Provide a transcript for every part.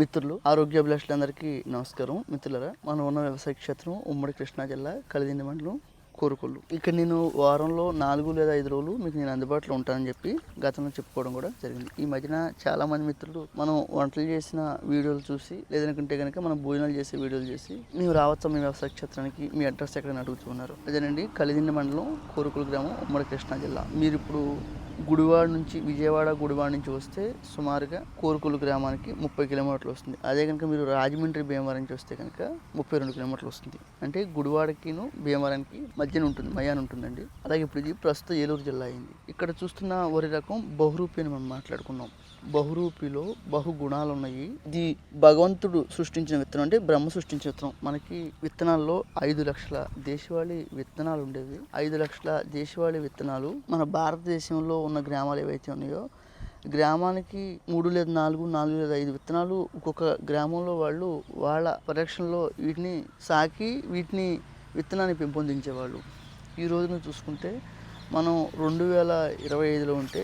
మిత్రులు ఆరోగ్యాభిలాషులందరికీ నమస్కారం. మిత్రులరా మనం ఉన్న వ్యవసాయ క్షేత్రం ఉమ్మడి కృష్ణా జిల్లా కలిదిండి మండలం కోరుకోళ్ళు ఇక్కడ నేను వారంలో నాలుగు లేదా ఐదు రోజులు మీకు నేను అందుబాటులో ఉంటానని చెప్పి గతంలో చెప్పుకోవడం కూడా జరిగింది. ఈ మధ్యన చాలా మంది మిత్రులు మనం వంటలు చేసిన వీడియోలు చూసి లేదనుకుంటే కనుక మనం భోజనాలు చేసే వీడియోలు చేసి మేము రావచ్చా మీ వ్యవసాయ క్షేత్రానికి? మీ అడ్రస్ ఎక్కడైనా అడుగుతున్నారు. అదేనండి కలిదిండి మండలం కోరుకులు గ్రామం ఉమ్మడి కృష్ణా జిల్లా. మీరు ఇప్పుడు గుడివాడ నుంచి విజయవాడ గుడివాడ నుంచి వస్తే సుమారుగా కోరుకులు గ్రామానికి ముప్పై కిలోమీటర్లు వస్తుంది. అదే కనుక మీరు రాజమండ్రి భీమవరం నుంచి వస్తే కనుక ముప్పై రెండు కిలోమీటర్లు వస్తుంది. అంటే గుడివాడకిను భీమవరానికి మధ్యన ఉంటుంది మయాన్ ఉంటుందండి. అలాగే ఇప్పుడు ఇది ప్రస్తుత ఏలూరు జిల్లా అయింది. ఇక్కడ చూస్తున్న వరి రకం బహురూపి అని మనం మాట్లాడుకున్నాం. బహురూపిలో బహు గుణాలు ఉన్నాయి ఇది భగవంతుడు సృష్టించిన విత్తనం అంటే బ్రహ్మ సృష్టించిన విత్తనం. మనకి విత్తనాల్లో ఐదు లక్షల దేశవాళీ విత్తనాలు ఉండేవి. ఐదు లక్షల దేశవాళీ విత్తనాలు మన భారతదేశంలో ఉన్న గ్రామాలు ఏవైతే ఉన్నాయో గ్రామానికి మూడు లేదా నాలుగు నాలుగు లేదా ఐదు విత్తనాలు ఒక్కొక్క గ్రామంలో వాళ్ళు వాళ్ళ పరిరక్షణలో వీటిని సాకి వీటిని విత్తనాన్ని పెంపొందించేవాళ్ళు. ఈ రోజున చూసుకుంటే మనం రెండు వేల ఇరవై ఐదులో ఉంటే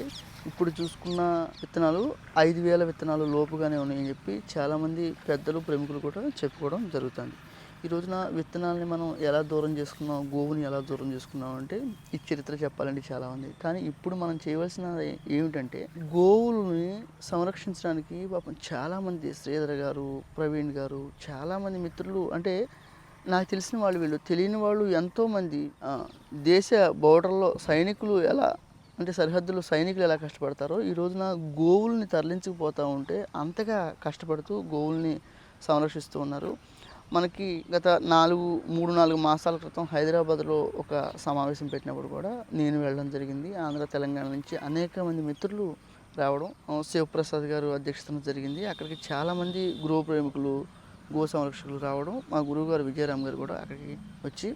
ఇప్పుడు చూసుకున్న విత్తనాలు ఐదు వేల విత్తనాలు లోపుగానే ఉన్నాయని చెప్పి చాలామంది పెద్దలు ప్రముఖులు కూడా చెప్పుకోవడం జరుగుతుంది. ఈ రోజున విత్తనాలని మనం ఎలా దూరం చేసుకున్నాం గోవుని ఎలా దూరం చేసుకున్నాం అంటే ఈ చరిత్ర చెప్పాలంటే చాలా ఉంది కానీ ఇప్పుడు మనం చేయవలసిన ఏమిటంటే గోవులని సంరక్షించడానికి పాపం చాలామంది శ్రీధర్ గారు ప్రవీణ్ గారు చాలామంది మిత్రులు అంటే నాకు తెలిసిన వాళ్ళు వీళ్ళు తెలియని వాళ్ళు ఎంతోమంది దేశ బోర్డర్లో సైనికులు ఎలా అంటే సరిహద్దులో సైనికులు ఎలా కష్టపడతారో ఈ రోజున గోవుల్ని తరలించుకుపోతూ ఉంటే అంతగా కష్టపడుతూ గోవుల్ని సంరక్షిస్తూ ఉన్నారు. మనకి గత నాలుగు మూడు నాలుగు మాసాల క్రితం హైదరాబాద్లో ఒక సమావేశం పెట్టినప్పుడు కూడా నేను వెళ్ళడం జరిగింది. ఆంధ్ర తెలంగాణ నుంచి అనేక మంది మిత్రులు రావడం శివప్రసాద్ గారు అధ్యక్షతన జరిగింది. అక్కడికి చాలామంది గృహ ప్రేమికులు గో సంరక్షకులు రావడం మా గురువుగారు విజయరామ్ గారు కూడా అక్కడికి వచ్చి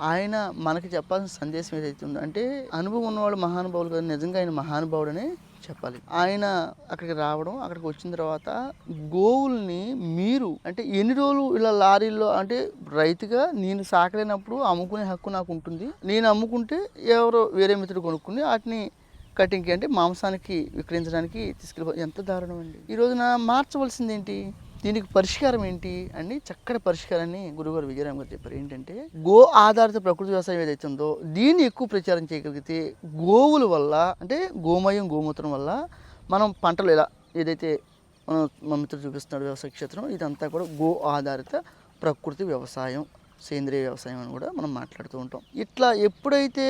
ఆయన మనకి చెప్పాల్సిన సందేశం ఏదైతే ఉందో అంటే అనుభవం ఉన్నవాడు మహానుభావులు కదా నిజంగా ఆయన మహానుభావుడనే చెప్పాలి. ఆయన అక్కడికి రావడం అక్కడికి వచ్చిన తర్వాత గోవుల్ని మీరు అంటే ఎన్ని రోజులు ఇలా లారీల్లో అంటే రైతుగా నేను సాకలేనప్పుడు అమ్ముకునే హక్కు నాకు ఉంటుంది. నేను అమ్ముకుంటే ఎవరో వేరే మిత్రుడు కొనుక్కుని వాటిని కటింగ్కి అంటే మాంసానికి విక్రయించడానికి తీసుకెళ్ళిపో ఎంత దారుణం అండి. ఈ రోజున మార్చవలసింది ఏంటి దీనికి పరిష్కారం ఏంటి అని చక్కటి పరిష్కారాన్ని గురుగారు విజయరామ్ గారు చెప్పారు. ఏంటంటే గో ఆధారిత ప్రకృతి వ్యవసాయం ఏదైతే ఉందో దీన్ని ఎక్కువ ప్రచారం చేయగలిగితే గోవుల వల్ల అంటే గోమయం గోమూత్రం వల్ల మనం పంటలు ఎలా ఏదైతే మనం మా మిత్రుడు చూపిస్తున్నాడు వ్యవసాయ క్షేత్రం ఇదంతా కూడా గో ఆధారిత ప్రకృతి వ్యవసాయం సేంద్రియ వ్యవసాయం అని కూడా మనం మాట్లాడుతూ ఉంటాం. ఇట్లా ఎప్పుడైతే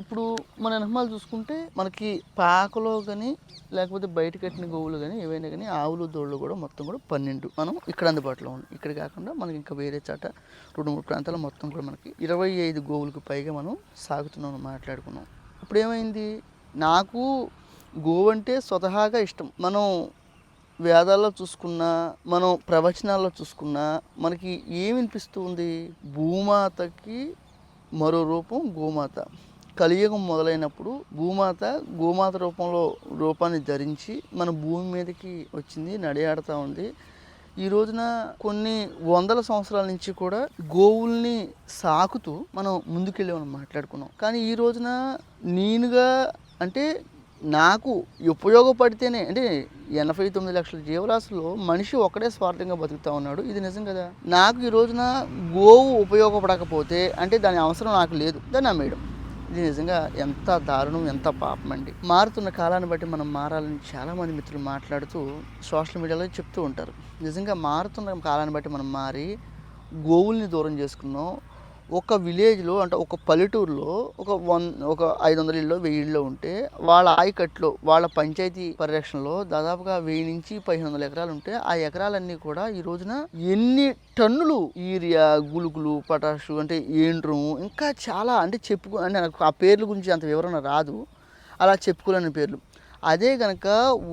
ఇప్పుడు మన నిర్మాలు చూసుకుంటే మనకి పాకలో కానీ లేకపోతే బయట కట్టిన గోవులు కానీ ఏవైనా కానీ ఆవులు దోళ్ళు కూడా మొత్తం కూడా పన్నెండు. మనం ఇక్కడ అందుబాటులో ఉంది ఇక్కడ కాకుండా మనకి ఇంకా వేరే చాట రెండు మూడు ప్రాంతాలు మొత్తం కూడా మనకి ఇరవై ఐదు గోవులకు పైగా మనం సాగుతున్నాం మాట్లాడుకున్నాం. ఇప్పుడు ఏమైంది? నాకు గోవు అంటే స్వతహాగా ఇష్టం. మనం వేదాల్లో చూసుకున్నా మనం ప్రవచనాల్లో చూసుకున్నా మనకి ఏం ఉంది? భూమాతకి మరో రూపం గోమాత. కలియుగం మొదలైనప్పుడు భూమాత గోమాత రూపంలో రూపాన్ని ధరించి మన భూమి మీదకి వచ్చింది నడియాడుతూ ఉంది. ఈ రోజున కొన్ని వందల సంవత్సరాల నుంచి కూడా గోవుల్ని సాకుతూ మనం ముందుకెళ్ళి మనం మాట్లాడుకున్నాం. కానీ ఈ రోజున నేనుగా అంటే నాకు ఉపయోగపడితేనే అంటే ఎనభై తొమ్మిది లక్షల జీవరాశుల్లో మనిషి ఒక్కడే స్వార్థంగా బతుకుతా ఉన్నాడు. ఇది నిజం కదా? నాకు ఈ రోజున గోవు ఉపయోగపడకపోతే అంటే దాని అవసరం నాకు లేదు. దాన్ని అమ్మేయడం ఇది నిజంగా ఎంత దారుణం ఎంత పాపం అండి. మారుతున్న కాలాన్ని బట్టి మనం మారాలని చాలామంది మిత్రులు మాట్లాడుతూ సోషల్ మీడియాలో చెప్తూ ఉంటారు. నిజంగా మారుతున్న కాలాన్ని బట్టి మనం మారి గోవుల్ని దూరం చేసుకున్నాం ఒక విలేజ్లో అంటే ఒక పల్లెటూరులో ఒక వన్ ఒక ఐదు వందల ఇళ్ళు వెయ్యి ఇళ్ళు ఉంటే వాళ్ళ ఆయకట్లో వాళ్ళ పంచాయతీ పరిరక్షణలో దాదాపుగా వెయ్యి నుంచి పదిహేను వందల ఎకరాలు ఉంటే ఆ ఎకరాలన్నీ కూడా ఈ రోజున ఎన్ని టన్నులు యూరియా గులుగులు పటాషు అంటే ఏండ్రం ఇంకా చాలా అంటే చెప్పుకో అంటే నాకు ఆ పేర్ల గురించి అంత వివరణ రాదు. అలా చెప్పుకోలేని పేర్లు. అదే కనుక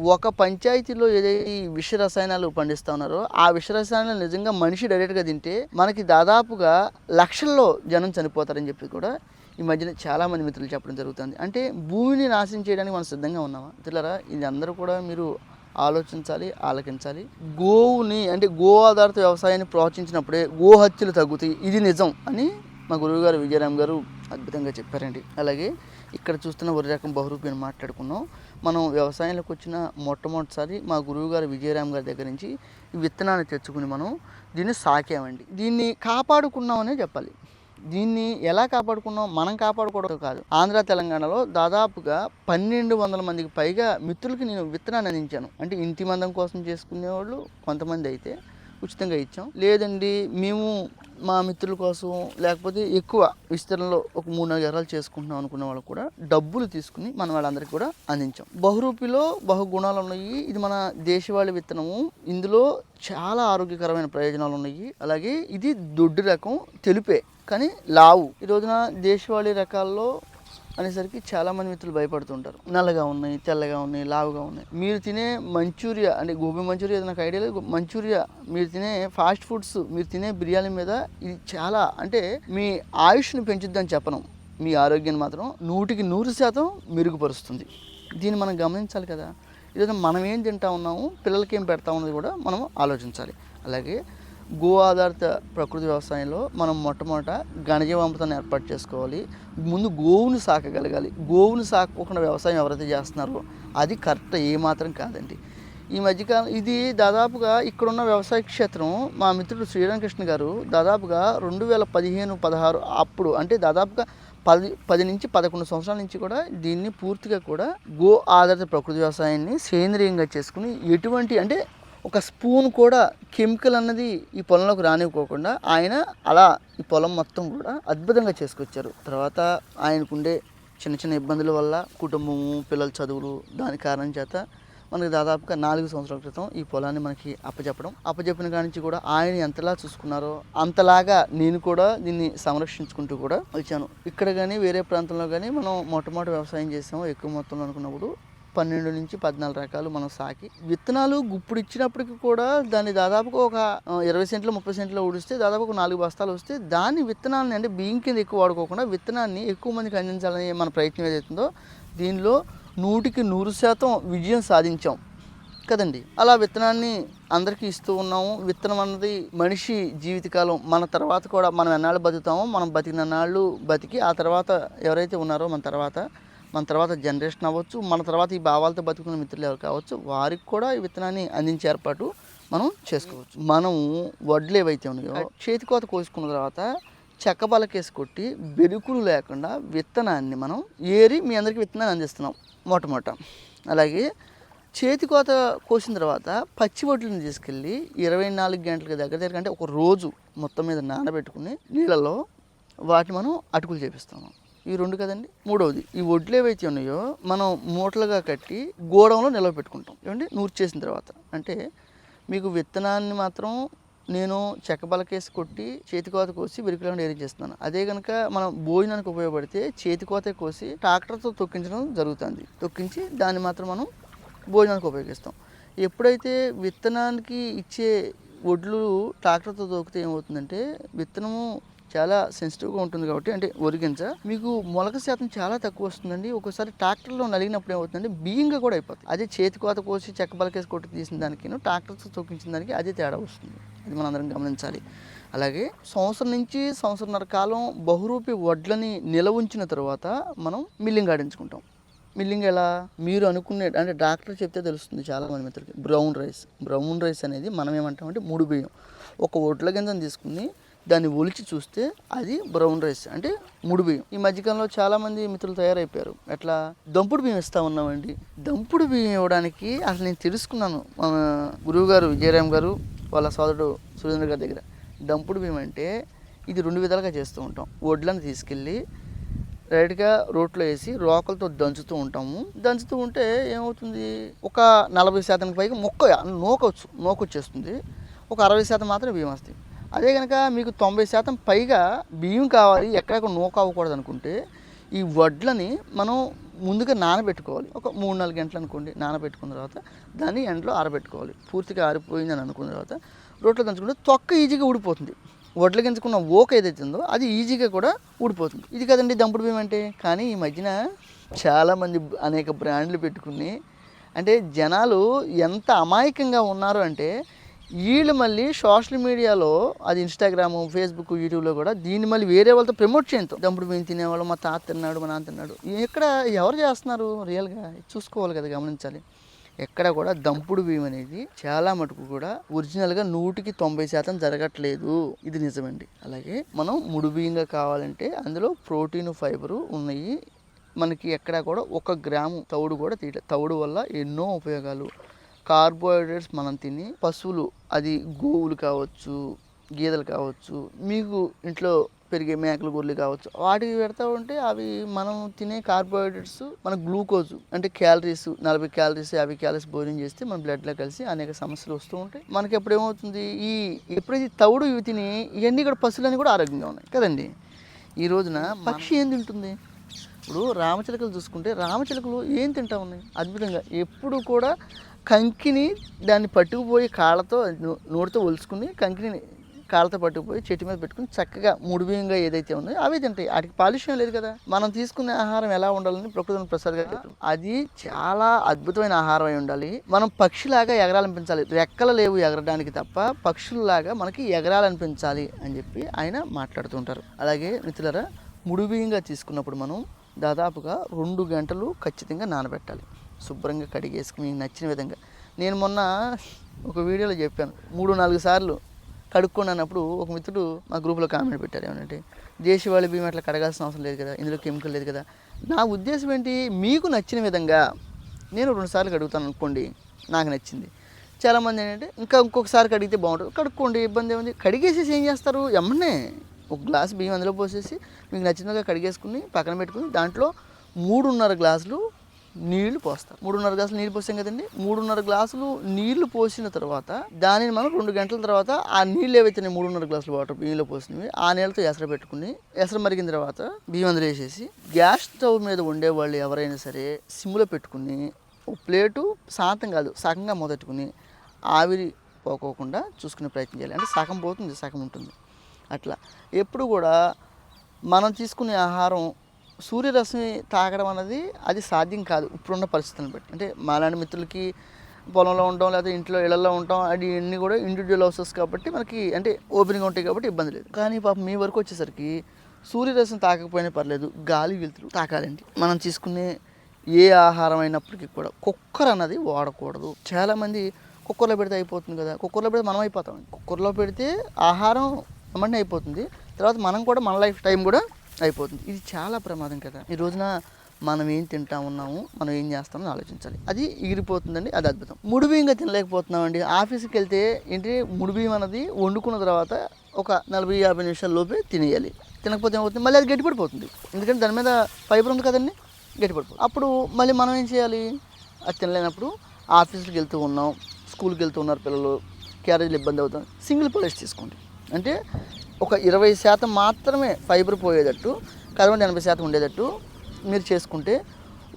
ఒక పంచాయతీలో ఏదైతే ఈ విష రసాయనాలు పండిస్తూ ఉన్నారో ఆ విష రసాయనాలు నిజంగా మనిషి డైరెక్ట్గా తింటే మనకి దాదాపుగా లక్షల్లో జనం చనిపోతారని చెప్పి కూడా ఈ మధ్యన చాలామంది మిత్రులు చెప్పడం జరుగుతుంది. అంటే భూమిని నాశనం చేయడానికి మనం సిద్ధంగా ఉన్నామా? మిత్రులరా ఇది అందరూ కూడా మీరు ఆలోచించాలి ఆలకించాలి. గోవుని అంటే గో ఆధారిత వ్యవసాయాన్ని ప్రోత్సహించినప్పుడే గో హత్యలు తగ్గుతాయి. ఇది నిజం అని మా గురువుగారు విజయరామ్ గారు అద్భుతంగా చెప్పారండి. అలాగే ఇక్కడ చూస్తున్న వరి రకం బహురూపి అని మాట్లాడుకున్నాం. మనం వ్యవసాయంలోకి వచ్చిన మొట్టమొదటిసారి మా గురువుగారు విజయరామ్ గారి దగ్గర నుంచి ఈ విత్తనాన్ని తెచ్చుకుని మనం దీన్ని సాకామండి. దీన్ని కాపాడుకున్నామనే చెప్పాలి. దీన్ని ఎలా కాపాడుకున్నాం? మనం కాపాడుకోవడం కాదు. ఆంధ్ర తెలంగాణలో దాదాపుగా పన్నెండు వందల మందికి పైగా మిత్రులకి నేను విత్తనాన్ని అందించాను. అంటే ఇంటి మందం కోసం చేసుకునేవాళ్ళు కొంతమంది అయితే. ఉచితంగా ఇచ్చాం. లేదండి మేము మా మిత్రుల కోసం లేకపోతే ఎక్కువ విస్తరణలో ఒక మూడు నాలుగు ఎకరాలు చేసుకుంటున్నాం అనుకున్న వాళ్ళు కూడా డబ్బులు తీసుకుని మనం వాళ్ళందరికీ కూడా అందించాం. బహురూపిలో బహుగుణాలు ఉన్నాయి. ఇది మన దేశవాళీ విత్తనము. ఇందులో చాలా ఆరోగ్యకరమైన ప్రయోజనాలు ఉన్నాయి. అలాగే ఇది దొడ్డు రకం తెలుపే కానీ లావు. ఈ రోజున దేశవాళీ రకాల్లో అనేసరికి చాలా మంది మిత్రులు భయపడుతుంటారు. నల్లగా ఉన్నాయి తెల్లగా ఉన్నాయి లావుగా ఉన్నాయి. మీరు తినే మంచూరియా అంటే గోబీ మంచూరియా నాకు ఐడియా లేదు. మంచూరియా మీరు తినే ఫాస్ట్ ఫుడ్స్ మీరు తినే బిర్యానీ మీద ఇది చాలా అంటే మీ ఆయుష్ని పెంచుద్దని చెప్పను. మీ ఆరోగ్యాన్ని మాత్రం నూటికి నూరు శాతం మెరుగుపరుస్తుంది. దీన్ని మనం గమనించాలి కదా. ఈరోజు మనం ఏం తింటా ఉన్నాము పిల్లలకి ఏం పెడతా ఉన్నది కూడా మనం ఆలోచించాలి. అలాగే గో ఆధారిత ప్రకృతి వ్యవసాయంలో మనం మొట్టమొదట గణజీవామృతాన్ని ఏర్పాటు చేసుకోవాలి. ముందు గోవును సాకగలగాలి గోవును సాకోకుండా వ్యవసాయం ఎవరైతే చేస్తున్నారో అది కరెక్ట్ ఏమాత్రం కాదండి. ఈ మధ్యకాలం ఇది దాదాపుగా ఇక్కడున్న వ్యవసాయ క్షేత్రం మా మిత్రుడు శ్రీరామకృష్ణ గారు దాదాపుగా రెండు వేల పదిహేను పదహారు అప్పుడు అంటే దాదాపుగా పది పది నుంచి పదకొండు సంవత్సరాల నుంచి కూడా దీన్ని పూర్తిగా కూడా గో ఆధారిత ప్రకృతి వ్యవసాయాన్ని సేంద్రియంగా చేసుకుని ఎటువంటి అంటే ఒక స్పూన్ కూడా కెమికల్ అన్నది ఈ పొలంలోకి రానివ్వకోకుండా ఆయన అలా ఈ పొలం మొత్తం కూడా అద్భుతంగా చేసుకొచ్చారు. తర్వాత ఆయనకుండే చిన్న చిన్న ఇబ్బందుల వల్ల కుటుంబము పిల్లల చదువులు దాని కారణం చేత మనకి దాదాపుగా నాలుగు సంవత్సరాల క్రితం ఈ పొలాన్ని మనకి అప్పచెప్పడం అప్పచెప్పిన కాడి నుంచి కూడా ఆయన ఎంతలా చూసుకున్నారో అంతలాగా నేను కూడా దీన్ని సంరక్షించుకుంటూ కూడా వచ్చాను. ఇక్కడ కానీ వేరే ప్రాంతంలో కానీ మనం మొట్టమొదటి వ్యవసాయం చేసాము ఎక్కువ మొత్తంలో అనుకున్నప్పుడు పన్నెండు నుంచి పద్నాలుగు రకాలు మనం సాకి. విత్తనాలు గుప్పుడు ఇచ్చినప్పటికి కూడా దాన్ని దాదాపుగా ఒక ఇరవై సెంట్లు ముప్పై సెంట్లు ఊడిస్తే దాదాపు ఒక నాలుగు బస్తాలు వస్తే దాని విత్తనాలని అంటే బియ్యం కింద ఎక్కువ వాడుకోకుండా విత్తనాన్ని ఎక్కువ మందికి అందించాలని మన ప్రయత్నం ఏదైతుందో దీనిలో నూటికి నూరు శాతం విజయం సాధించాం. కదండి? అలా విత్తనాన్ని అందరికీ ఇస్తూ ఉన్నాము. విత్తనం అన్నది మనిషి జీవితకాలం. మన తర్వాత కూడా మనం ఎన్నాళ్ళు బతుకుతామో మనం బతికిన నాళ్ళు బతికి ఆ తర్వాత ఎవరైతే ఉన్నారో మన తర్వాత మన తర్వాత జనరేషన్ అవ్వచ్చు మన తర్వాత ఈ భావాలతో బతుకుతున్న మిత్రులు ఎవరు కావచ్చు వారికి కూడా ఈ విత్తనాన్ని అందించే ఏర్పాటు మనం చేసుకోవచ్చు. మనం వడ్లు ఏవైతే ఉన్నాయో చేతి కోత కోసుకున్న తర్వాత చెక్క బలకేసి కొట్టి బెరుకులు లేకుండా విత్తనాన్ని మనం ఏరి మీ అందరికీ విత్తనాన్ని అందిస్తున్నాం మొట్టమొదట. అలాగే చేతి కోత కోసిన తర్వాత పచ్చి వడ్లను తీసుకెళ్ళి ఇరవై నాలుగు గంటలకు దగ్గర దగ్గర అంటే ఒక రోజు మొత్తం మీద నానబెట్టుకుని నీళ్ళలో వాటిని మనం అటుకులు చేపిస్తాము ఈ రెండు కదండి? మూడవది ఈ వడ్లు ఏవైతే ఉన్నాయో మనం మూటలుగా కట్టి గోడంలో నిల్వ పెట్టుకుంటాం. ఏమండి? నూరు చేసిన తర్వాత. అంటే మీకు విత్తనాన్ని మాత్రం నేను చెక్క బలకేసి కొట్టి చేతి కోత కోసి విరికలను ఏరి చేస్తున్నాను. అదే కనుక మనం భోజనానికి ఉపయోగపడితే చేతికోత కోసి ట్రాక్టర్తో తొక్కించడం జరుగుతుంది. తొక్కించి దాన్ని మాత్రం మనం భోజనానికి ఉపయోగిస్తాం. ఎప్పుడైతే విత్తనానికి ఇచ్చే వడ్లు ట్రాక్టర్తో తొక్కితే ఏమవుతుందంటే విత్తనము చాలా సెన్సిటివ్గా ఉంటుంది కాబట్టి అంటే ఒరిగించ. మీకు మొలక శాతం చాలా తక్కువ వస్తుందండి. ఒకసారి ట్రాక్టర్లో నలిగినప్పుడు ఏమవుతుందంటే బియ్యంగా కూడా అయిపోతుంది. అదే చేతి కోత కోసి చెక్క బలకేసి కొట్టి తీసిన దానికి ట్రాక్టర్తో తొక్కించిన దానికి అదే తేడా వస్తుంది. అది మనం అందరం గమనించాలి. అలాగే సంవత్సరం నుంచి సంవత్సరంన్నర కాలం బహురూపి వడ్లని నిలవ ఉంచిన తర్వాత మనం మిల్లింగ్ ఆడించుకుంటాం. మిల్లింగ్ ఎలా? మీరు అనుకునే అంటే డాక్టర్ చెప్తే తెలుస్తుంది చాలా మంది మిత్రులకి. Brown rice. బ్రౌన్ రైస్ అనేది మనం ఏమంటామంటే మూడు బియ్యం. ఒక వడ్ల గింజను తీసుకుని దాన్ని ఒలిచి చూస్తే అది బ్రౌన్ రైస్ అంటే ముడి బియ్యం. ఈ మధ్యకాలంలో చాలామంది మిత్రులు తయారైపోయారు. ఎట్లా? దంపుడు బియ్యం ఇస్తా ఉన్నామండి. దంపుడు బియ్యం ఇవ్వడానికి అసలు నేను తెలుసుకున్నాను. మన గురువు గారు విజయరామ్ గారు వాళ్ళ సోదరుడు సురేంద్ర గారి దగ్గర. దంపుడు బియ్యం అంటే ఇది రెండు విధాలుగా చేస్తూ ఉంటాం. వడ్లను తీసుకెళ్ళి రైట్గా రోట్లో వేసి రోకలతో దంచుతూ ఉంటాము. దంచుతూ ఉంటే ఏమవుతుంది? ఒక నలభై శాతానికి పైగా మొక్క నోకొచ్చు నోకొచ్చేస్తుంది ఒక అరవై శాతం మాత్రం బియ్యం వస్తాయి. అదే కనుక మీకు తొంభై శాతం పైగా బియ్యం కావాలి ఎక్కడెక్కడ నూక అవ్వకూడదు అనుకుంటే ఈ వడ్లని మనం ముందుగా నానబెట్టుకోవాలి. ఒక మూడు నాలుగు గంటలు అనుకోండి నానబెట్టుకున్న తర్వాత దాన్ని ఎండలో ఆరబెట్టుకోవాలి. పూర్తిగా ఆరిపోయిందని అనుకున్న తర్వాత రోట్లో దంచుకుంటే తొక్క ఈజీగా ఊడిపోతుంది. వడ్లు గింజకున్న ఓక ఏదైతే ఉందో అది ఈజీగా కూడా ఊడిపోతుంది. ఇది కదండి దంపుడు బియ్యం అంటే? కానీ ఈ మధ్యన చాలామంది అనేక బ్రాండ్లు పెట్టుకుని అంటే జనాలు ఎంత అమాయకంగా ఉన్నారు అంటే వీళ్ళు మళ్ళీ సోషల్ మీడియాలో అది ఇన్స్టాగ్రామ్ ఫేస్బుక్ యూట్యూబ్లో కూడా దీన్ని మళ్ళీ వేరే వాళ్ళతో ప్రమోట్ చేయంతో దంపుడు మేము తినేవాళ్ళు మా తాత తిన్నాడు మా నాన్న తిన్నాడు. ఇక్కడ ఎవరు చేస్తున్నారు రియల్గా? చూసుకోవాలి కదా గమనించాలి. ఎక్కడ కూడా దంపుడు బియ్యం అనేది చాలా మటుకు కూడా ఒరిజినల్గా నూటికి తొంభై శాతం జరగట్లేదు. ఇది నిజమండి. అలాగే మనం ముడి బియ్యంగా కావాలంటే అందులో ప్రోటీన్ ఫైబరు ఉన్నాయి. మనకి ఎక్కడ కూడా ఒక గ్రాము తౌడు కూడా తీయలేదు తౌడు వల్ల ఎన్నో ఉపయోగాలు. కార్బోహైడ్రేట్స్ మనం తిని పశువులు అది గోవులు కావచ్చు గేదెలు కావచ్చు మీకు ఇంట్లో పెరిగే మేకలు గొర్రెలు కావచ్చు వాటికి పెడతా ఉంటే అవి మనం తినే కార్బోహైడ్రేట్స్ మన గ్లూకోజ్ అంటే క్యాలరీస్ నలభై క్యాలరీస్ యాభై క్యాలరీస్ భోజనం చేస్తే మన బ్లడ్లో కలిసి అనేక సమస్యలు వస్తూ ఉంటాయి. మనకి ఎప్పుడు ఏమవుతుంది ఈ ఎప్పుడైతే తవుడు తౌడు ఇవి తిని ఇవన్నీ కూడా పశువులన్నీ కూడా ఆరోగ్యంగా ఉన్నాయి. కదండి? ఈ రోజున పక్షి ఏం తింటుంది? ఇప్పుడు రామచిలకలు చూసుకుంటే రామచిలకలు ఏం తింటా ఉన్నాయి? అద్భుతంగా. ఎప్పుడు కూడా కంకిని దాన్ని పట్టుకుపోయి కాళ్ళతో నో- నోటితో ఒలుచుకుని కంకిని కాళ్ళతో పట్టుకుపోయి చెట్టు మీద పెట్టుకుని చక్కగా ముడిబియ్యంగా ఏదైతే ఉందో అవి తింటాయి. వాటికి కాలుష్యం లేదు కదా. మనం తీసుకునే ఆహారం ఎలా ఉండాలని ప్రకృతిని ప్రసాద్ గారు చెప్పారు అది చాలా అద్భుతమైన ఆహారం అయి ఉండాలి. మనం పక్షిలాగా ఎగరాలనిపించాలి. రెక్కలు లేవు ఎగరడానికి తప్ప పక్షుల్లాగా మనకి ఎగరాలనిపించాలి అని చెప్పి ఆయన మాట్లాడుతుంటారు అలాగే మిత్రులరా ముడిబియ్యంగా తీసుకున్నప్పుడు మనం దాదాపుగా రెండు గంటలు ఖచ్చితంగా నానబెట్టాలి. శుభ్రంగా కడిగేసుకుని మీకు నచ్చిన విధంగా. నేను మొన్న ఒక వీడియోలో చెప్పాను మూడు నాలుగు సార్లు కడుక్కున్నప్పుడు ఒక మిత్రుడు మా గ్రూప్లో కామెంట్ పెట్టారు ఏమంటే దేశవాళీ బియ్యం అట్లా కడగాల్సిన అవసరం లేదు కదా ఇందులో కెమికల్ లేదు కదా. నా ఉద్దేశం ఏంటి? మీకు నచ్చిన విధంగా నేను రెండు సార్లు కడుగుతాను అనుకోండి నాకు నచ్చింది. చాలామంది ఏంటంటే ఇంకా ఇంకొకసారి కడిగితే బాగుంటుంది. కడుక్కోండి ఇబ్బంది ఏముంది? కడిగేసేసి ఏం చేస్తారు? ఎమ్మనే ఒక గ్లాస్ బియ్యం అందులో పోసేసి మీకు నచ్చినగా కడిగేసుకుని పక్కన పెట్టుకుని దాంట్లో మూడున్నర గ్లాసులు నీళ్ళు పోస్తాం. మూడున్నర గ్లాసులు నీళ్ళు పోసాం కదండి. మూడున్నర గ్లాసులు నీళ్ళు పోసిన తర్వాత దానిని మనం రెండు గంటల తర్వాత ఆ నీళ్ళు ఏవైతే మూడున్నర గ్లాసులు వాటర్ బియ్యంలో పోసినవి ఆ నీళ్ళతో ఎసర పెట్టుకుని ఎసర మరిగిన తర్వాత బియ్యం అందులో వేసేసి గ్యాస్ స్టవ్ మీద ఉండేవాళ్ళు ఎవరైనా సరే సిమ్లో పెట్టుకుని ఒక ప్లేటు శాంతం కాదు సగంగా మొదట్టుకుని ఆవిరి పోకోకుండా చూసుకునే ప్రయత్నం చేయాలి. అంటే సగం పోతుంది సగం ఉంటుంది. అట్లా. ఎప్పుడు కూడా మనం తీసుకునే ఆహారం సూర్యరశ్మి తాగడం అనేది అది సాధ్యం కాదు. ఇప్పుడున్న పరిస్థితులను బట్టి. అంటే మాలాంటి మిత్రులకి పొలంలో ఉంటాం లేకపోతే ఇంట్లో ఇళ్ళలో ఉండటం అది అన్నీ కూడా ఇండివిజువల్ హౌసెస్ కాబట్టి మనకి అంటే ఓపెన్గా ఉంటాయి కాబట్టి ఇబ్బంది లేదు. కానీ పాపం మీ వరకు వచ్చేసరికి సూర్యరశ్మి తాకకపోయినా పర్లేదు గాలి వెలుతురు. తాకాలండి మనం తీసుకునే ఏ ఆహారం అయినప్పటికీ కూడా కుక్కర్ అన్నది వాడకూడదు. చాలామంది కుక్కర్లో పెడితే అయిపోతుంది కదా. కుక్కర్లో పెడితే మనం అయిపోతాం. కుక్కర్లో పెడితే ఆహారం ఏమన్నా అయిపోతుంది. తర్వాత మనం కూడా మన లైఫ్ టైం కూడా అయిపోతుంది. ఇది చాలా ప్రమాదం కదా. ఈ రోజున మనం ఏం తింటా ఉన్నాము మనం ఏం చేస్తామని ఆలోచించాలి. అది ఎగిరిపోతుందండి అది అద్భుతం. ముడి బియ్యంగా తినలేకపోతున్నామండి. ఆఫీస్కి వెళ్తే ఏంటి ముడి బియ్యం అనేది వండుకున్న తర్వాత ఒక నలభై యాభై నిమిషాల లోపే తినేయాలి. తినకపోతే ఏమవుతుంది? మళ్ళీ అది గట్టిపడిపోతుంది. ఎందుకంటే దాని మీద ఫైబర్ ఉంది కదండి గట్టిపడిపోతుంది. అప్పుడు మళ్ళీ మనం ఏం చేయాలి? అది తినలేనప్పుడు ఆఫీస్కి వెళ్తూ ఉన్నాం స్కూల్కి వెళ్తూ ఉన్నారు పిల్లలు క్యారేజీలు ఇబ్బంది అవుతుంది సింగిల్ పాలిష్ తీసుకోండి. అంటే ఒక ఇరవై శాతం మాత్రమే ఫైబర్ పోయేటట్టు కార్బన్ ఎనభై శాతం ఉండేటట్టు మీరు చేసుకుంటే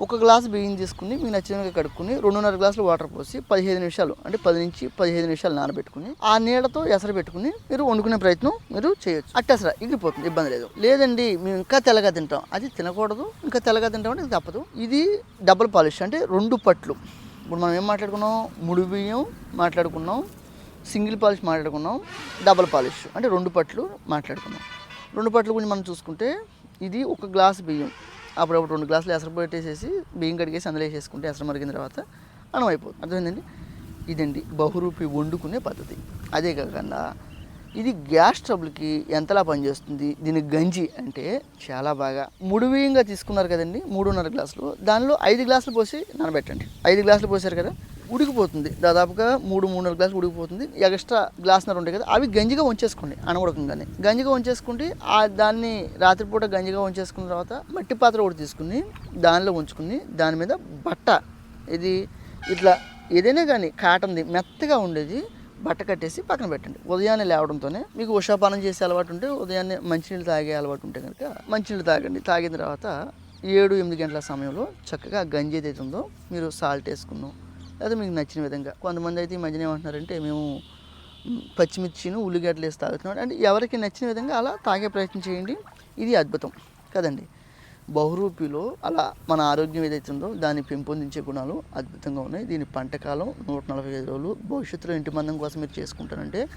ఒక గ్లాస్ బియ్యం తీసుకుని మీకు నచ్చినగా కడుక్కుని రెండున్నర గ్లాసులు వాటర్ పోసి పదిహేను నిమిషాలు అంటే పది నుంచి పదిహేను నిమిషాలు నానబెట్టుకుని ఆ నీళ్ళతో ఎసర పెట్టుకుని మీరు వండుకునే ప్రయత్నం మీరు చేయొచ్చు. అట్టెసర ఇగిపోతుంది ఇబ్బంది లేదు. లేదండి మేము ఇంకా తెల్లగా తింటాం. అది తినకూడదు ఇంకా తెల్లగా తింటాం అంటే ఇది తప్పదు. ఇది డబుల్ పాలిష్ అంటే రెండు పట్లు. ఇప్పుడు మనం ఏం మాట్లాడుకున్నాం? ముడి బియ్యం మాట్లాడుకున్నాం. సింగిల్ పాలిష్ మాట్లాడుకున్నాం డబల్ పాలిష్ అంటే రెండు పట్లు మాట్లాడుకున్నాం. రెండు పట్ల గురించి మనం చూసుకుంటే ఇది ఒక గ్లాస్ బియ్యం. అప్పుడప్పుడు రెండు గ్లాసులు ఎసరు పెట్టేసేసి బియ్యం కడిగేసి అందులో వేసేసుకుంటే ఎసరు మరిగిన తర్వాత అన్నం అయిపోతుంది. అర్థమైందండి? ఇదండి బహురూపి వండుకునే పద్ధతి. అదే కాకుండా ఇది గ్యాస్ ట్రబుల్కి ఎంతలా పనిచేస్తుంది? దీని గంజి అంటే చాలా బాగా ముడివేయంగా తీసుకున్నారు కదండి మూడున్నర గ్లాసులు. దానిలో ఐదు గ్లాసులు పోసి నానబెట్టండి. ఐదు గ్లాసులు పోసారు కదా ఉడికిపోతుంది. దాదాపుగా మూడు మూడున్నర గ్లాస్ ఉడికిపోతుంది. ఎక్స్ట్రా గ్లాస్నర్ ఉంటాయి కదా అవి గంజిగా ఉంచేసుకోండి అనగొడకంగానే. గంజిగా ఉంచేసుకుంటే ఆ దాన్ని రాత్రిపూట గంజిగా ఉంచేసుకున్న తర్వాత మట్టి పాత్ర ఒకటి తీసుకుని దానిలో ఉంచుకుని దాని మీద బట్ట ఇది ఇట్లా ఏదైనా కానీ కాటన్ది మెత్తగా ఉండేది బట్ట కట్టేసి పక్కన పెట్టండి. ఉదయాన్నే లేవడంతోనే మీకు ఉషాపానం చేసే అలవాటు ఉంటే ఉదయాన్నే మంచినీళ్ళు తాగే అలవాటు ఉంటే కనుక మంచినీళ్ళు తాగండి. తాగిన తర్వాత ఏడు ఎనిమిది గంటల సమయంలో చక్కగా గంజి ఏదైతే ఉందో మీరు సాల్ట్ వేసుకున్నాం లేదా మీకు నచ్చిన విధంగా. కొంతమంది అయితే ఈ మధ్యన ఏమంటున్నారంటే మేము పచ్చిమిర్చిను ఉల్లిగడ్డలు వేసి తాగుతున్నాం అంటే ఎవరికి నచ్చిన విధంగా అలా తాగే ప్రయత్నం చేయండి. ఇది అద్భుతం. కదండి? బహురూపిలో అలా మన ఆరోగ్యం ఏదైతే ఉందో దాన్ని పెంపొందించే గుణాలు అద్భుతంగా ఉన్నాయి. దీని పంట కాలం నూట నలభై ఐదు రోజులు. భవిష్యత్తులో ఇంటి మందం కోసం మీరు చేసుకుంటారంటే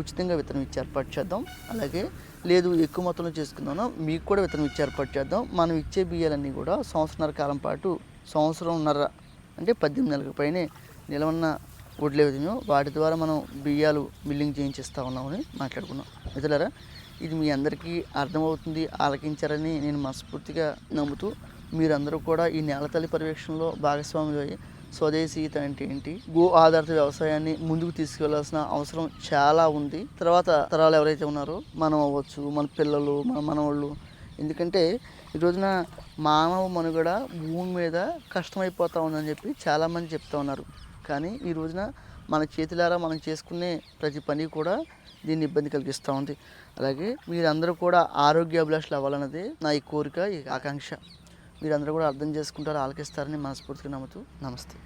ఉచితంగా విత్తనం ఇచ్చి ఏర్పాటు చేద్దాం. అలాగే లేదు ఎక్కువ మొత్తంలో చేసుకుందాం మీకు కూడా విత్తనం ఇచ్చి ఏర్పాటు చేద్దాం. మనం ఇచ్చే బియ్యాలన్నీ కూడా సంవత్సరాల కాలం పాటు సంవత్సరంన్నర అంటే పద్దెనిమిది నెలలకు పైనే నిలవన్న వడ్లు ఏవైతున్నాయో వాటి ద్వారా మనం బియ్యాలు మిల్లింగ్ చేయించేస్తా ఉన్నామని మాట్లాడుకున్నాం. మిత్రులారా ఇది మీ అందరికీ అర్థమవుతుంది ఆలకించారని నేను మనస్ఫూర్తిగా నమ్ముతూ మీరందరూ కూడా ఈ నేలతల్లి పర్యవేక్షణలో భాగస్వాములు అయ్యి స్వదేశీయత అంటే ఏంటి గో ఆధారిత వ్యవసాయాన్ని ముందుకు తీసుకెళ్ళాల్సిన అవసరం చాలా ఉంది. తర్వాత తరాలు ఎవరైతే ఉన్నారో మనం అవ్వచ్చు మన పిల్లలు మన మనవాళ్ళు. ఎందుకంటే ఈ రోజున మానవ మనుగడ భూమి మీద కష్టమైపోతా ఉందని చెప్పి చాలామంది చెప్తా ఉన్నారు. కానీ ఈ రోజున మన చేతులారా మనం చేసుకునే ప్రతి పని కూడా దీన్ని ఇబ్బంది కలిగిస్తూ ఉంది. అలాగే మీరందరూ కూడా ఆరోగ్య అభిలాషలు అవ్వాలన్నది నా ఈ కోరిక ఈ ఆకాంక్ష. మీరందరూ కూడా అర్థం చేసుకుంటారు ఆలకిస్తారని మనస్ఫూర్తిగా నమ్ముతూ నమస్తే.